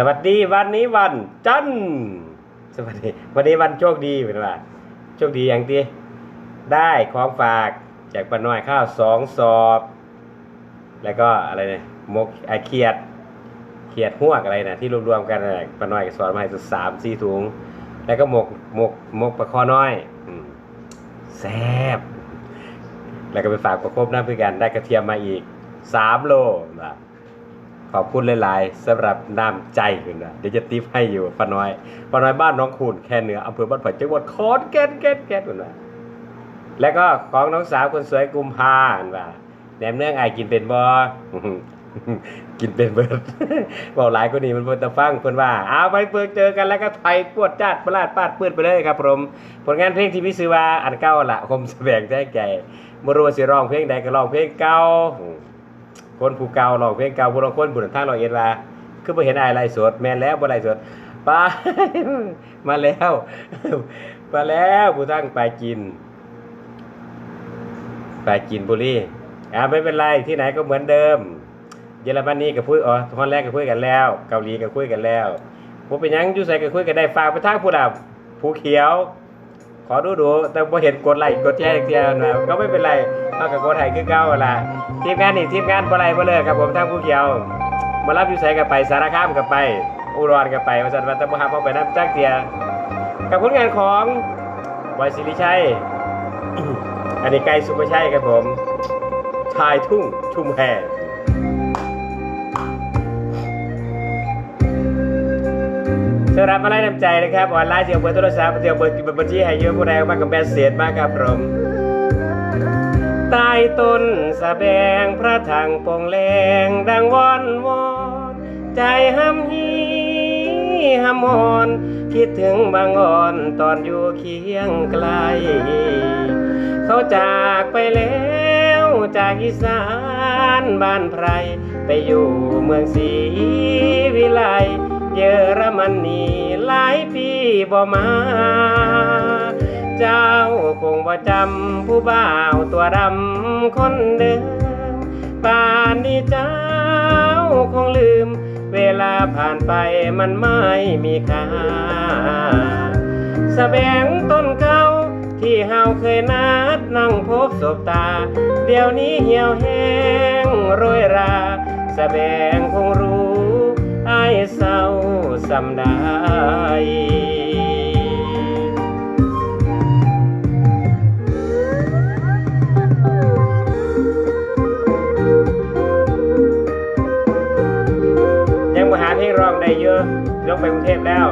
สวัสดีวันนี้วันจันทร์สวัสดีวันนี้วันโชคดีเป็นว่าโชคดีอย่างที่ได้ของฝากจากป้าน้อยข้าวสองสอบ แล้วก็อะไรเนี่ยมกไอเขียดเขียดหวกอะไรนะที่รวมๆกันนะป้าน้อยก็สอนมาให้สักสามสี่ถุง แล้วก็หมกหมกหมกปลาคอน้อยอแซ่บแล้วก็ไปฝากประคบน้ำเพื่อกันได้กระเทียมมาอีกสามโลนะ ขอบคุณหลายๆสำหรับน้ำใจคุณนะเดี๋ยวจะติปให้อยู่ป้าน้อยป้าน้อยบ้านน้องคูนแค่เหนืออำเภอบ้านผ่จังหวัดขอนแก่นแก่นแก่นคุณนะแล้วก็ของน้องสาวคนสวยกุมภาอันว่าแหนมเนื้องไอายกินเป็นบ่กินเป็นเบิร์ดบอกหลายคนนี้มันเพิ่นตะฟังเพิ่นว่า เอาไปเปิดเจอกันแล้วก็ไทยปวดจัดประหลาดปาดปืดไปเลยครับผมผลงานเพลงที่พี่ซื้อว่าอันเก่าละคมแสวงแท้ใจบ่รู้ว่าสิร้องเพลงใดก็ร้องเพลงเก่า คนผู้เก่าร้องเพลงเก่าผู้ลางคนผู้ทางร้อยเอ็ดว่าคือบ่เห็นอายไรสดแม่นแล้วบ่ไรสดไปมาแล้วมาแล้วผู้ทางไปกินไปกินบุรีอ่าไม่เป็นไรที่ไหนก็เหมือนเดิม เยอรมนีก็คุยอ๋อฮอลแลนด์ก็คุยกันแล้ว เกาหลีก็คุยกันแล้วผมเป็นยังยู่ใส่ก็คุยกันได้ฝากไปทางผู้ดับผู้เขียว ขอดูดูแต่บ่เห็นกดไลค์กดแชร์เทียนะก็ไม่เป็นไร เอากับกดไลค์คือเก่าล่ะทีมงานนี่ทีมงานบ่ไรบ่เลิกครับผมทางผู้เขียว มารับอยู่ใส่ก็ไปสารคามก็ไป อุดรก็ไปว่าซั่นว่าแต่บ่ฮับเอาไปนํจักเทียกับผลงานของบอยสิริชัยอันนี้ไกลสุภาชัยครับผม ชายทุ่งชุมแพสำหรับมาไล่น้ำใจนะครับ ออนไลน์เที่ยวเบอร์โทรศัพท์เที่ยวเบอร์บัญชีให้เยอะผู้ใดมากกับแบนเสเศษมากครับผม ใต้ต้นสะแบงพระถังปงแรงดังวอนวอนใจห้ำฮีห้ำมอนคิดถึงบางอ่อนตอนอยู่เคียงไกล เขาจากไปแล้วจากอีสานบ้านไพร ไปอยู่เมืองศรีวิไลเยอรมนีหลายปีบ่มา เจ้าคงบ่จำผู้บ่าวตัวดำคนเดิมป่านนี้เจ้าคงลืม เวลาผ่านไปมันไม่มีค่าสะแบงต้นเก่าที่เฮาเคยนัดนั่งพบศพตา เดี๋ยวนี้เหี่ยวแห้งโรยราสะแบงคงรู้ไอายเศร้าสำได้ ยกไปกรุงเทพแล้ว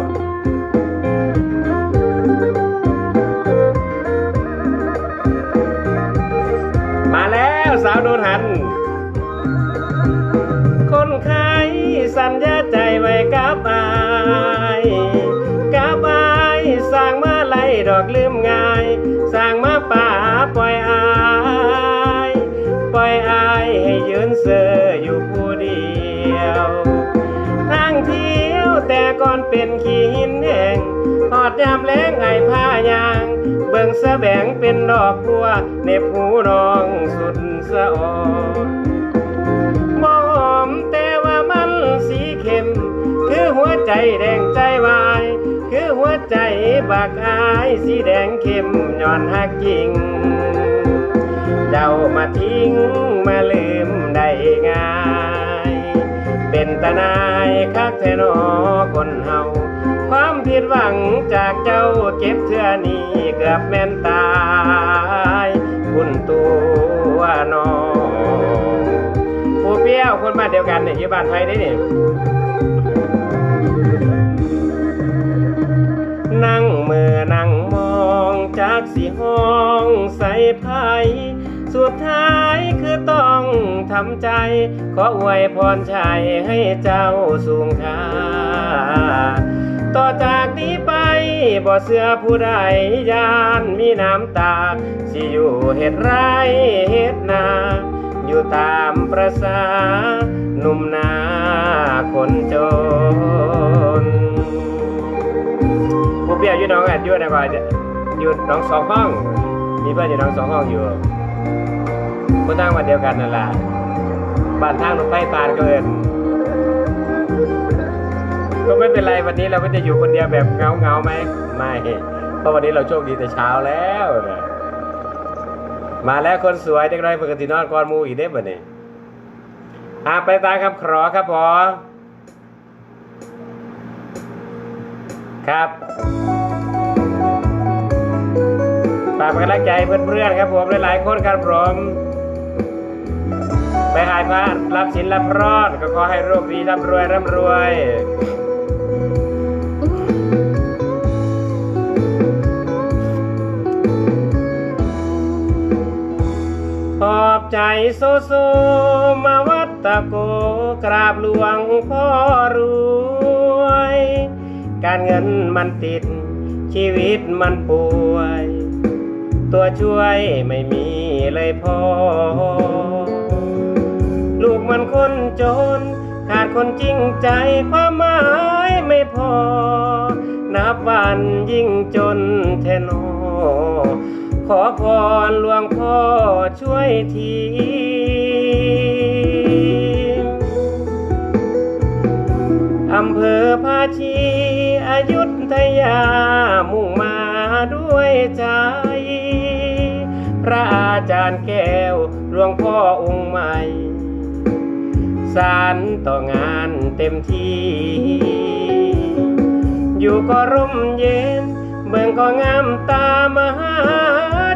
มาแล้วสาวโดนหัน คนขายสัญญาใจไว้กับอายกับอาย สร้างมาไล่ดอกลืมง่าย สร้างมาป่าปล่อยอาย เป็นขี้หินแห้งหอดยามแล้งไอผ้ายาง เบิ่งสะแบงเป็นดอกบัวในผูน้องสุดสะออนมอมแต่ว่ามันสีเข้ม คือหัวใจแดงใจวาย คือหัวใจบักอายสีแดงเข้มย้อนหักจริงเจ้ามาทิ้งมาลืมได้ง่าย เป็นตานายคักเทนอคนเฮาความผิดหวังจากเจ้าเก็บเทื่อนี้เกือบแม่นตาย คุณตัวน้องผู้เปรี้ยวคนมาเดียวกันเนี่ยอยู่บ้านไทยได้เนี่ยำใจ ขออวยพรชัยให้เจ้าสูงค่า ต่อจากนี้ไปบ่เสือผู้ใดยานมีน้ำตา สิอยู่เฮ็ดไรเฮ็ดนา อยู่ตามประสาหนุ่มนาคนจนผู้เปรียวอยู่น้องอัดอยู่นะก่อนอยู่น้องสองห้อง มีเพื่อนอยู่น้องสองห้องอยู่ผู้ตั้งวันเดียวกันนั่นแหละ บ้านทางรถไฟปานก็เอินไม่เป็นไรวันนี้เราไม่ได้อยู่คนเดียวแบบเงาเงาไหมไม่เพราะวันนี้เราโชคดีแต่เช้าแล้วนะมาแล้วคนสวยเด็กน้อยปกตินอนกอนมูอีกได้บ่เนี่ยอ่าไปตามคำขอครับพอครับฝากเป็นกำลังใจเพื่อนๆครับผมหลายๆคนครับผม ไปหายพระรับสินรับรอด ก็ขอให้โรคดีร่ำรวยร่ำรวยขอบใจโซโซมาวัดตะโกกราบหลวงพ่อรวย การเงินมันติด ชีวิตมันป่วย ตัวช่วยไม่มีเลยพ่อ มันคนจน ขาดคนจริงใจความหมายไม่พอ นับวันยิ่งจนแทนอขอพรหลวงพ่อช่วยทีอำเภอภาชีอายุทยามุ่งมาด้วยใจ พระอาจารย์แก้วหลวงพ่อองค์ใหม่ สารต่องานเต็มที่ อยู่ก็ร่มเย็น เมืองก็งามตามหา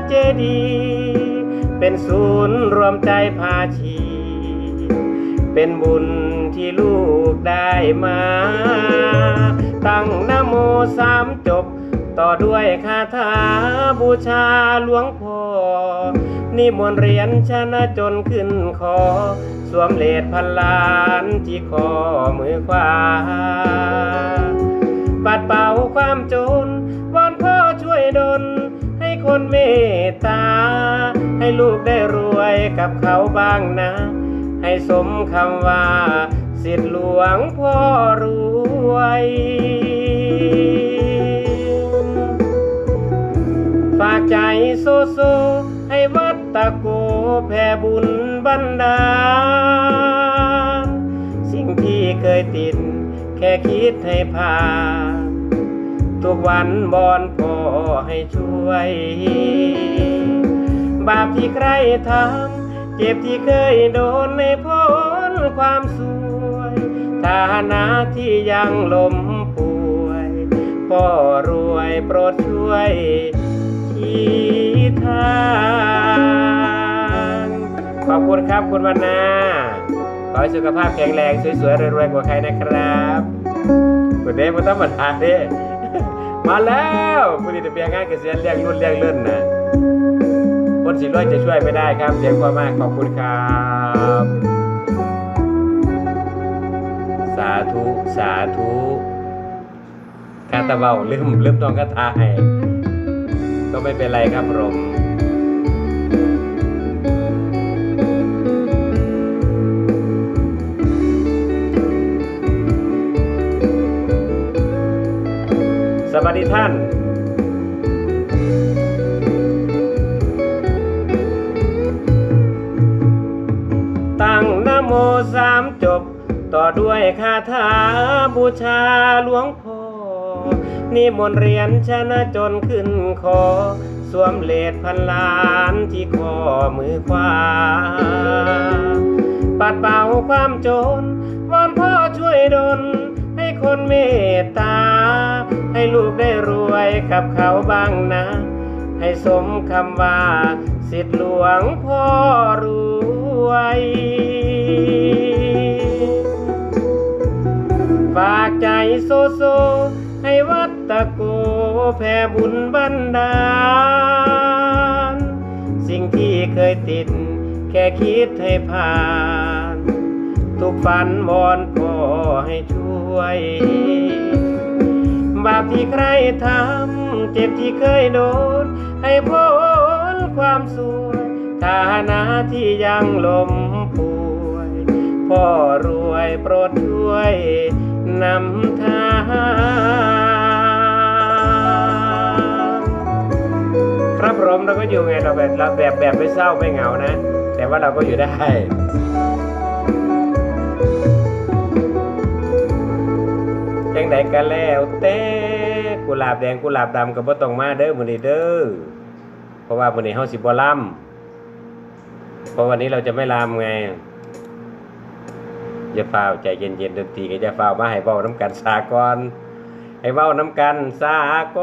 เจดีย์เป็นศูนย์รวมใจภาชี เป็นบุญที่ลูกได้มา ตั้งนโมสามจบ ต่อด้วยคาถาบูชาหลวงพ่อนิมนต์เหรียญชนะจนขึ้นคอ สวมเลดพันล้านที่คอมือขวา ปัดเป่าความจนวอนพ่อช่วยดลให้คนเมตตา ให้ลูกได้รวยกับเขาบ้างนะ ให้สมคำว่า สิทธิหลวงพ่อรวย ฝากใจโซโซให้วัดตะโกแผ่บุญบันดาล สิ่งที่เคยติด แค่คิดให้ผ่านทุกวันบอนพ่อให้ช่วย บาปที่ใครทำเจ็บที่เคยโดนในพ้นความสวยฐานะที่ยังลมป่วยพ่อรวยโปรดช่วย ชี้ทางขอบคุณครับคุณวรรณาขอให้สุขภาพแข็งแรงสวยๆรวยๆกว่าใครนะครับคุณเด้ม่ต้องมาทานเด้มาแล้วผู้ที่จะเปียนงานเกษียณเรียงรุ่นเรียงเลื่อนนะคนสิรวยจะช่วยไม่ได้ครับเสียงกว่ามากขอบคุณครับ สาธุสาธุคาตาเบาลืมลืมตองคาถาให้ ก็ไม่เป็นไรครับผมสวัสดีท่านตั้งนโมสามจบ ต่อด้วยคาถาบูชาหลวง นิมนต์เหรียญชนะจนขึ้นคอ สวมเลดพันล้านที่คอมือขวา ปัดเป่าความจนวอนพ่อช่วยดลให้คนเมตตา ให้ลูกได้รวยกับเขาบ้างนะ ให้สมคำว่า สิทธิหลวงพ่อรวยฝากใจโซโซให้วัด ตะโกแผ่บุญบันดาล สิ่งที่เคยติด แค่คิดให้ผ่าน ทุกฝันวอนพ่อให้ช่วย บาปที่ใครทำ เจ็บที่เคยโดน ให้พ้นความสวยฐานะที่ยังลมป่วย พ่อรวยโปรดช่วยนำทาง ครับผมเราก็อยู่ไงเราแบบเราแบบแบบไม่เศร้าไม่เหงานะ แต่ว่าเราก็อยู่ได้จังใดก็แล้วแต่กุหลาบแดงกุหลาบดำก็บ่ต้องมาเด้อมื้อนี้เด้อเพราะว่ามื้อนี้เฮาสิบ่ล่ำเพราะวันนี้เราจะไม่ลำไงอย่าฟ้าวใจเย็นๆดนตรีก็อย่าฟ้าวมาให้เว้าน้ำกันสากรให้เว้าน้ำกันสาก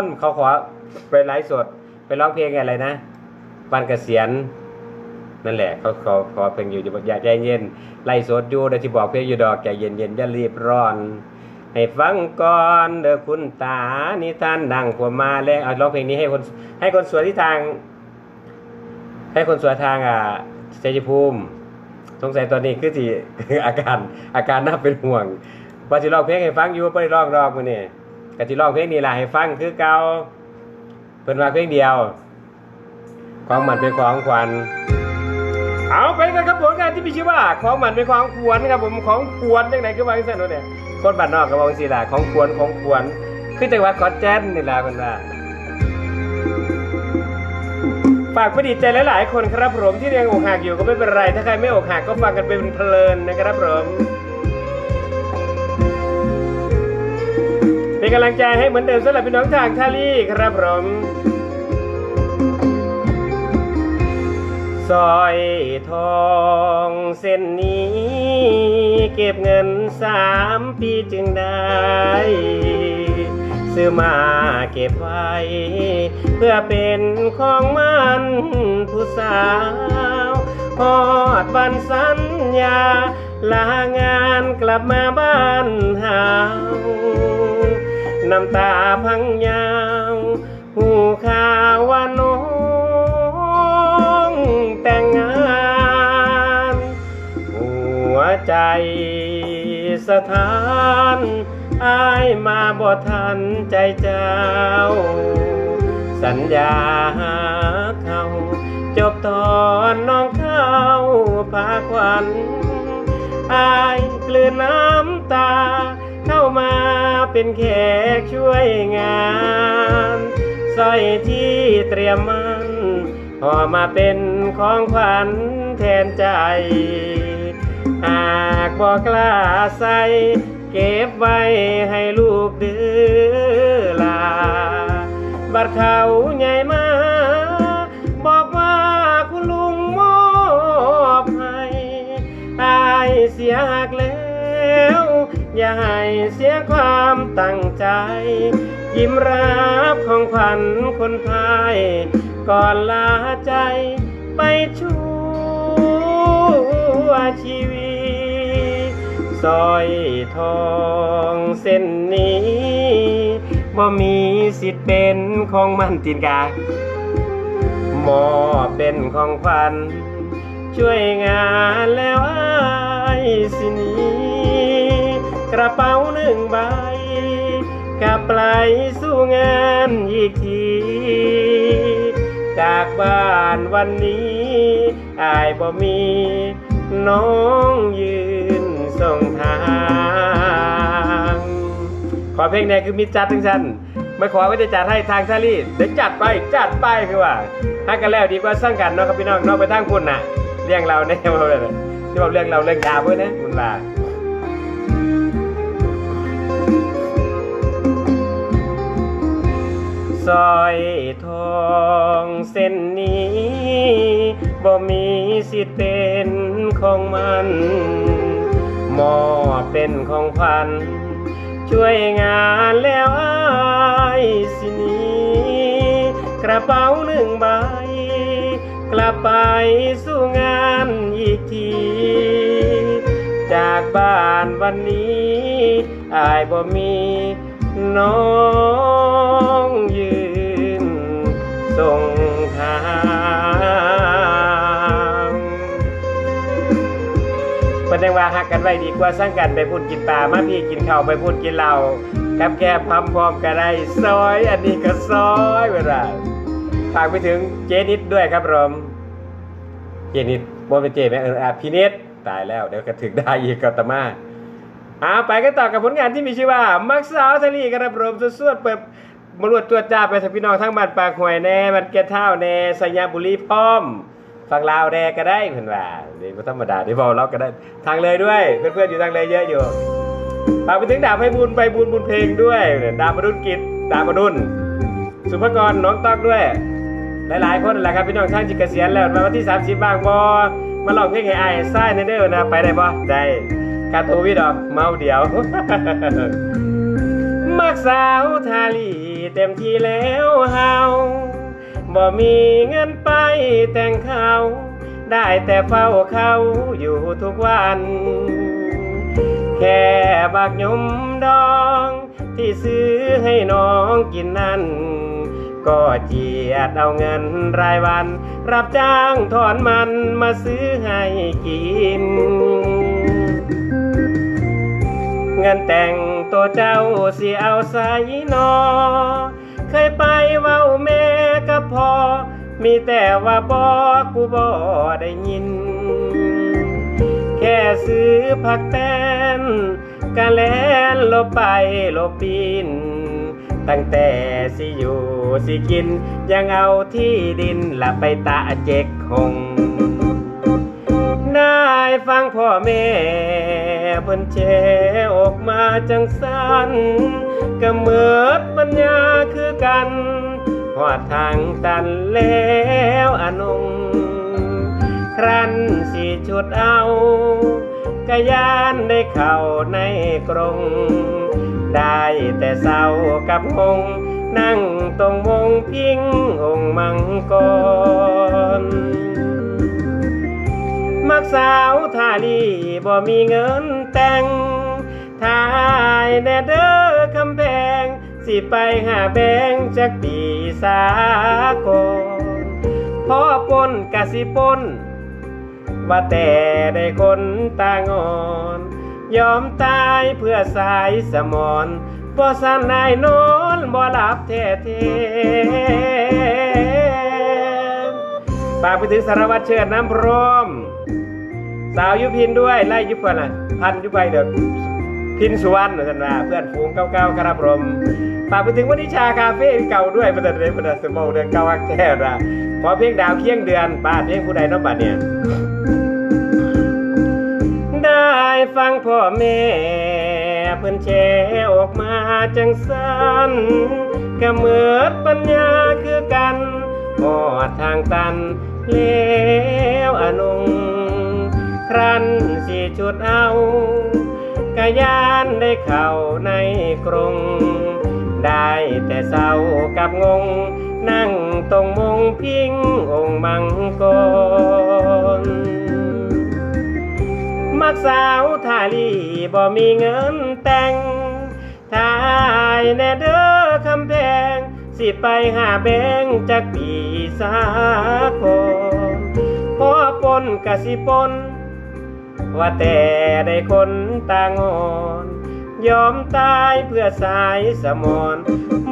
รเขาขอไปไลฟ์สด ไปร้องเพลงอะไรนะบ้านเกษียณนั่นแหละเขาขาขอเพลงอยู่อย่าใจเย็นไล่สดอยู่เดี๋ยวที่บอกเพลงอยู่ดอกใจเย็นเย็นๆอย่ารีบร้อน ให้ฟังก่อนเด้อคุณตานิทานดังผมมาแล้วเอาร้องเพลงนี้ให้คนให้คนสวยที่ทาง ให้คนสวยทางอะชัยภูมิ สงสัยตอนนี้คือสิอาการอาการน่าเป็นห่วงว่าสิร้องเพลงให้ฟังอยู่บ่ได้ร้องรอบมือนี้ก็สิร้องเพลงนี้ล่ะให้ฟังคือเก่า เพิ่นว่าเพลงเดียว ของมันเป็นของขวัญเอาไปกันครับผลงานที่มีชื่อว่า ของมันเป็นของควรครับผมของควรจังไหนคือว่าจังซั่นเนาะเนี่ยคนบ้านนอกก็บอกสิล่ะของควรของควรคือจังหวัดขอนแก่นนี่ล่ะเพิ่นว่าฝากประดิใจหลายๆคนครับผมที่ยังอกหักอยู่ก็ไม่เป็นไรถ้าใครไม่อกหักก็ฟังกันเป็นเพลินนะครับผมเป็นกำลังใจให้เหมือนเดิมสำหรับพี่น้องทางท่าลี่ครับผม สร้อยทองเส้นนี้ เก็บเงินสามปีจึงได้ ซื้อมาเก็บไว้ เพื่อเป็นของมันผู้สาวพอดบันสัญญา ลางานกลับมาบ้านหาน้ำตาพังยาวหูข่าวว่าน้ ใจสถานอายมาบ่ทันใจเจ้า สัญญาหาเขาจบตอนน้องเข้าพาควันอายกลืนน้ำตา เข้ามาเป็นแขกช่วยงานสร้อยที่เตรียมมันพอมาเป็นของขวัญแทนใจ หากบอกกล้าใส่เก็บไว้ให้ลูกดือลา บัดเขาใหญ่มา บอกว่าคุณลุงมอบให้อายเสียหักแล้ว อย่าให้เสียความตั้งใจ ยิ้มรับของขวัญคนพาย ก่อนลาใจไปช่ว ชีวิตสร้อยทองเส้นนี้บ่มีสิทธิ์เป็นของมันตินกาหมอเป็นของขวัญช่วยงานแล้วไอายสินี้กระเป๋าหนึ่งใบกับไปสู่งานอีกทีจากบ้านวันนี้อายบ่มี น้องยืนส่งทาง ขอเพลงไหนคือมีจัดทั้งชั้นไม่ขอก็จะจัดให้ทางทารี่เดี๋ยวจัดไปจัดไปคือว่าถ้ากันแล้วดีกว่าสร้างกันเนาะครับพี่น้องเนอกไปทางคุณน่ะเรื่องเราเนี่ยมาเลยที่บอกเรื่องเราเรื่องยาวเว้ยนะคุณว่าสร้อยทองเส้นนี้ บ่มีสิทธิ์เป็นของมัน มอบเป็นของขวัญช่วยงานแล้วอายสินี้ กระเป๋าหนึ่งใบ กลับไปสู่งานอีกที จากบ้านวันนี้อายบ่มีน้องยืนส่งทาง เป็นยังว่าหักกันไว้ดีกว่าสร้างกันไปพูดกินปลามาพี่กินข้าวไปพูดกินเหล้ากับแก้พร้อมพร้อมกันได้ซอยอันนี้ก็ซอยเวลาฝากไปถึงเจนิดด้วยครับผมเจนิดบนเป็นเจไหมเออพี่นิดตายแล้วเดี๋ยวก็ถึงได้อีกก็ตมาเอาไปกันต่อกับผลงานที่มีชื่อว่ามักสาวทะเลครับผมสวดเปิดมารวดตัวจ้าไปทพี่น้องทั้งบ้านปากหวยแน่มันแก่เท่าแน่สัญญาบุรีป้อม ฟังลาวแดก็ได้เพื่อนว่าดีไม่ธรรมดาดีบอกเราก็ได้ทางเลยด้วย เพื่อนๆอยู่ทางเลยเยอะอยู่ฝากไปถึงดาบให้บุญไปบุญบุญเพลงด้วยดาบมนุษย์กิจดาบมนุษย์สุภกรน้องตอกด้วย หลายๆคนนั่นแหละครับพี่น้องช่างจิตเกษียณแล้วมาวันที่ 30 บ้างบอมาลองเพลงให้ไอ้ไส้ในเด้อนะไปได้บ่ได้กาโทวิดอกเมาเดียวมักสาวทาลีเต็มที่แล้วเฮา บ่มีเงินไปแต่งเขาได้แต่เฝ้าเขาอยู่ทุกวัน แค่บักยมดอง ที่ซื้อให้น้องกินนั่น ก็เจียดเอาเงินรายวัน รับจ้างถอนมันมาซื้อให้กิน เงินแต่งตัวเจ้าสิเอาใส่นอ เคยไปเว้าแม่ กับพ่อมีแต่ว่าบอกกูบ่ได้ยิน แค่ซื้อผักแป้นกะแลนลบไปลบปีน ตั้งแต่สิอยู่สิกิน ยังเอาที่ดินละไปตะเจ็กคงได้ฟังพ่อแม่เพิ่นแชออกมาจังสันก็เหมือดปัญญาคือกัน หอดทางตันแล้วอนงครั้นสีชุดเอากะยานได้เข้าในกรงได้แต่เศร้ากับหงนั่งตรงวงพิงองมังกร มักสาวทาลีบ่มีเงินแต่งทายแน่เด้อคำ สิไปหาแบงจากปีสากลพอปนกะสิปนว่าแต่ได้คนตางอน ยอมตายเพื่อสายสมอนบ่สันนายนอนบ่หลับแท้เทฝากไปถึงสารวัตรเชิดน้ำพร้อม สาวยุพินด้วย ไล่ยุพันอะ พันยุไปเด้อ พินสุวรรณสันว่าเพื่อนฝูงเก่าๆครับผมฝากไปถึงวันิชาคาเฟ่เก่าด้วยประเด็นเลยประเด็นสมองเดือนเก่าอักแท้นะขอเพลงดาวเคียงเดือนป้าเพลงผู้ใดน้องบัดเนี่ยได้ฟังพ่อแม่เพิ่นแชออกมาจังสันก็เหมือดปัญญาคือกันหอดทางตันแล้วอนงครั้นสี่ชุดเอา กะยานได้เข้าในกรงได้แต่เศร้ากับงง นั่งตรงมงพิงองค์มังกรมักสาวทาลีบ่มีเงินแต่งทายแน่เด้อคำแพง สิไปหาแบงจากปีสากลพ่อปนกะสิปน ว่าแต่ได้คนตางอนยอมตายเพื่อสายสมอน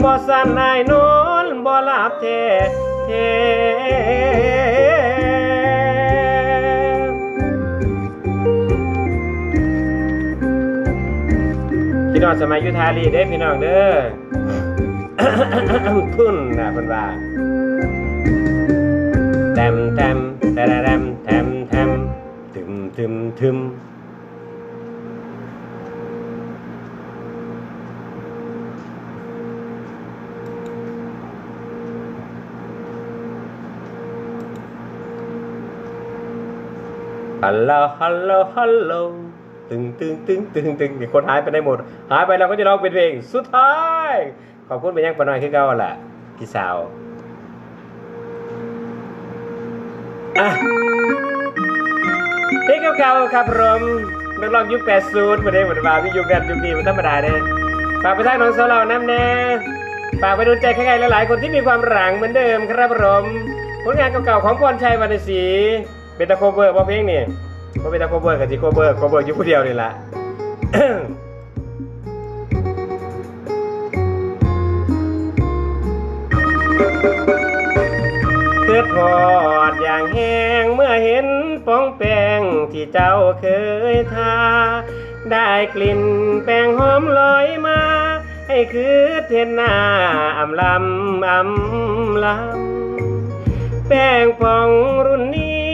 บ่สันนายนอนบ่หลับแท้แท้พี่น้องสมัยยุทธาลีเด้อพี่น้องเด้อทุ่นนะเพิ่นว่าแทมแทมแทมแทมแทม ทึมทึมฮัลโหลฮัลโหลฮัลโหลตึงตึงตึงตึงตึงมีคนหายไปได้หมด หายไปเราก็จะร้องเป็นเพลงสุดท้าย ขอบคุณไปยังปนอยคือเก่าล่ะพี่สาวอะ เพลงเก่าครับผมนักร้องยุค80ประเดี๋ยวหมดมาพี่ยุคแบบยุคนี้มันธรรมดาเนี่ยฝากไปทางน้องโซเราน้ำแน่ฝากไปดูใจใครๆหลายๆคนที่มีความหลังเหมือนเดิมครับผมผลงานเก่าๆของพรชัยวรรณศรีเป็นตะโคเวอร์เพราะเพลงนี่เพราะเป็นตะโคเวอร์กับจีโคเวอร์โคเวอร์อยู่คนเดียวนี่แหละ ทอดอย่างแห้งเมื่อเห็นฟองแป้งที่เจ้าเคยทา ได้กลิ่นแป้งหอมลอยมา ให้คือเทนหน้าอำลำอำลำแป้งฟองรุ่นนี้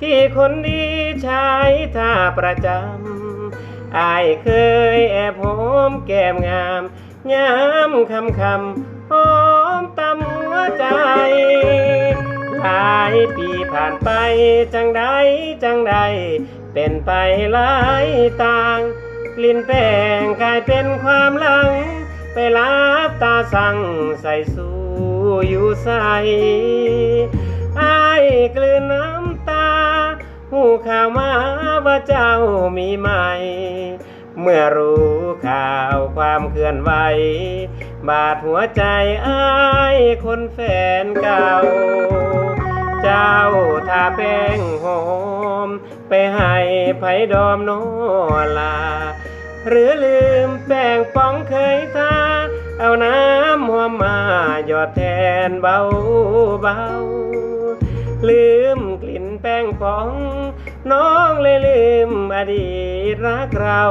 ที่คนดีใช้ทาประจอายเคยแอบหอมแก้มงามยามคำคำหอมตำ ใจ หลายปีผ่านไปจังใดจังใด เป็นไปหลายต่าง กลิ่นแป้งกลายเป็นความหลัง ไปลับตาสั่งใส่สู่อยู่ใส่อายกลืนน้ำตา หูข่าวมาว่าเจ้ามีใหม่ เมื่อรู้ข่าวความเคลื่อนไหว บาดหัวใจอ้ายคนแฟนเก่า เจ้าทาแป้งหอม ไปให้ไผดอมโนลา หรือลืมแป้งป้องเคยทา เอาน้ำหอมมาหยอดแทนเบาเบาลืมกล แป้งป้อง น้องเลยลืมอดีตรักเรา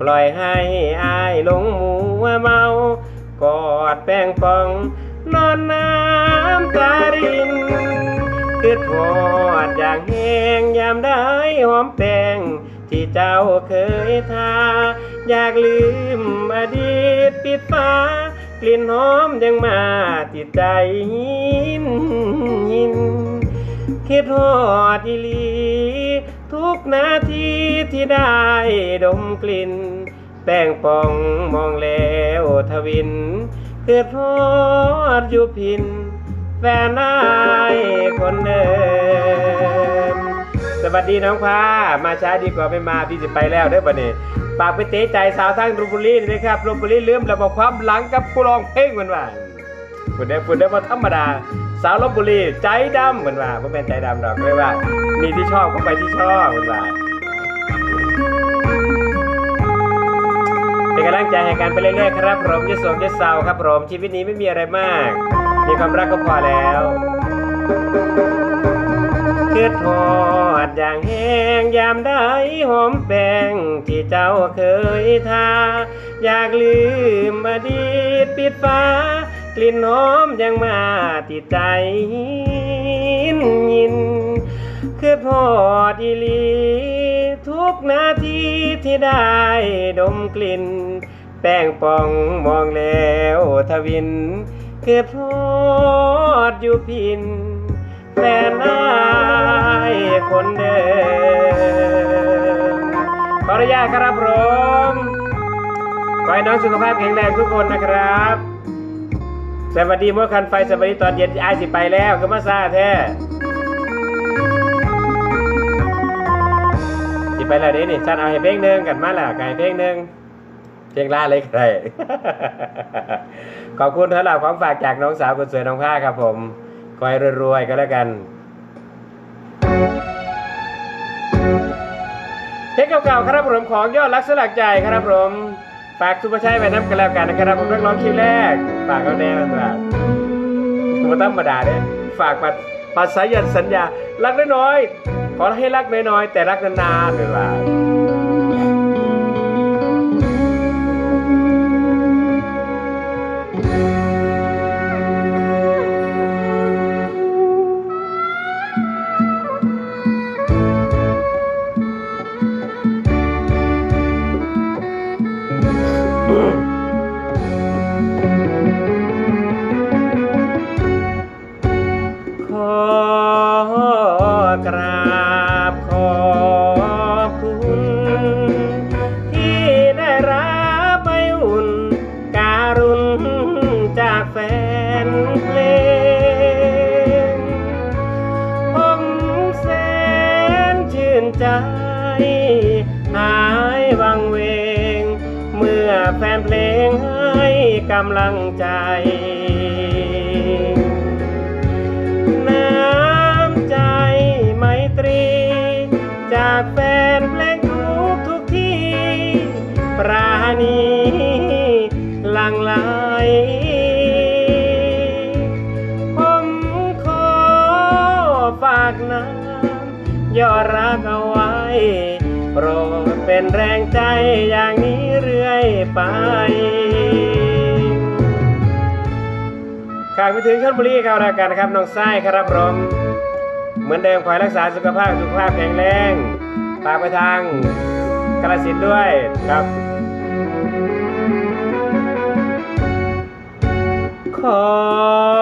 ปล่อยให้อายหลงมัวเมากอดแป้งปอง นอนน้ำตารินคือทอดอย่างแห้งยามได้หอมแป้งที่เจ้าเคยทา อยากลืมอดีตปิดฟ้ากลิ่นหอมยังมาติดใจยินยิน คิดฮอดอีลี ทุกนาทีที่ได้ดมกลิ่น แป้งปองมองแล้วทวินคือทอดอยู่พิน แฟนนายคนเดิมสวัสดีน้องพามาช้าดีกว่าไม่มาพี่จะไปแล้วเด้อบัดนี้ฝากไปเตะใจสาวทั้งลพบุรีด้วยนะครับลพบุรีลืมระบบความหลังกับผู้รองเพลงหมือนว่าฝุ่นได้ฝุ่นได้มาธรรมดา สาวลบบุรีใจดำเหมือนว่าไม่เป็นใจดำดอกเลยว่า มีที่ชอบก็ไปที่ชอบเหมือนว่าเป็นกำลังใจให้กันไปเรื่อยๆครับผมจะสมจะเศร้าครับผมชีวิตนี้ไม่มีอะไรมาก มีความรักก็พอแล้วคือทอดอย่างแห้งยามได้หอมแป้งที่เจ้าเคยทา อยากลืมอดีตปิดฟ้า กลิ่นหอมยังมาติดใจยินคือทอดีลี ทุกนาทีที่ได้ดมกลิ่น แป้งปองมองแล้วทวิน คือทอดอยู่พินแฟนนายคนเดิมขออนุญาตครับผมขอให้น้องสุขภาพแข็งแรงทุกคนนะครับ สวัสดีเมื่อคันไฟสวัสดีตอนเย็นไอายสิไปแล้วก็มาซาแท้สิไปแล้วเด้นี่จันเอาให้เพลงหนึ่งกันมาและไก่เพลงหนึ่งเพลงล่าเลยใครขอบคุณสำหรับของฝากจากน้องสาวคนสวยน้องผ้าครับผมขอให้รวยๆก็แล้วกันเพลงเก่าๆครับผมของยอดรักสลักใจครับผม ฝากซุปเปอร์ชัยไปน้ำกันแล้วกันนะครับผมนักร้องคิวแรก ฝากเอาแน่ครับมาธรรมดาเนี่ยฝากมาภาษายันสัญญา รักน้อยๆขอให้รักน้อยๆแต่รักนานๆเลยว่า กำลังใจ น้ำใจไมตรี จากแฟนเพลงทุกทุกที่ ปราณีหลังไหลผมขอฝากน้ำย่อรักเอาไว้โปรดเป็นแรงใจอย่างนี้เรื่อยไปากไปถึงชลบุรีครับแล้วกันนะครับน้องไส้ครับผมเหมือนเดิมคอยรักษาสุขภาพสุขภาพแข็งแรงฝากไปทางกระสินด้วยครับขอ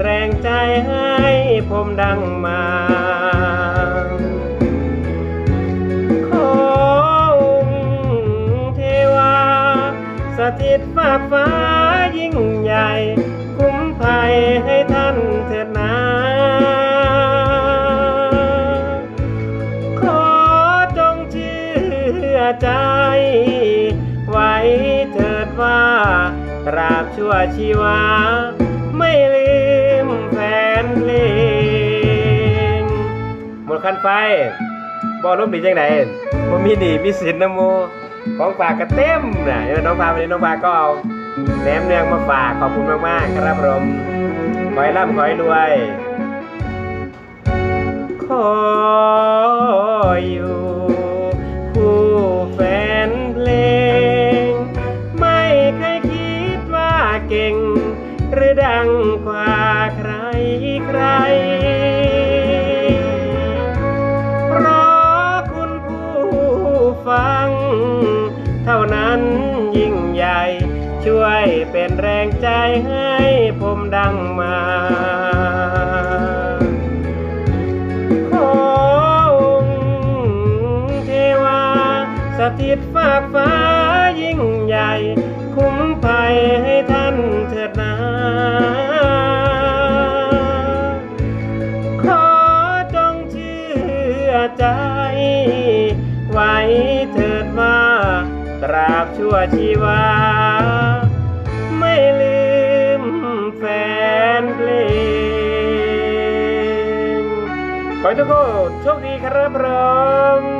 แรงใจให้ผมดังมา ขอองเทวา สถิตฟ้าฟ้ายิ่งใหญ่ คุ้มภัยให้ท่านเถิดนาขอจงเชื่อใจ ไว้เถิดว่าตราบชั่วชีวา คันไฟบอลมดีจังไหนบ่มีหนีมีสินนะโมของฝากกระเต็มนะเออน้องพาวันนี้น้องพาก็เอาแหนมเนืองมาฝากขอบคุณมากๆครับผมขอให้ร่ำขอให้รวยขออยู่ เป็นแรงใจให้ผมดังมา ขอองค์เทวา สถิตฟากฟ้ายิ่งใหญ่ คุ้มภัยให้ท่านเถิดนาขอจงเชื่อใจ ไว้เถิดว่าตราบชั่วชีวา ขอให้ทุกคนโชคดีครับผม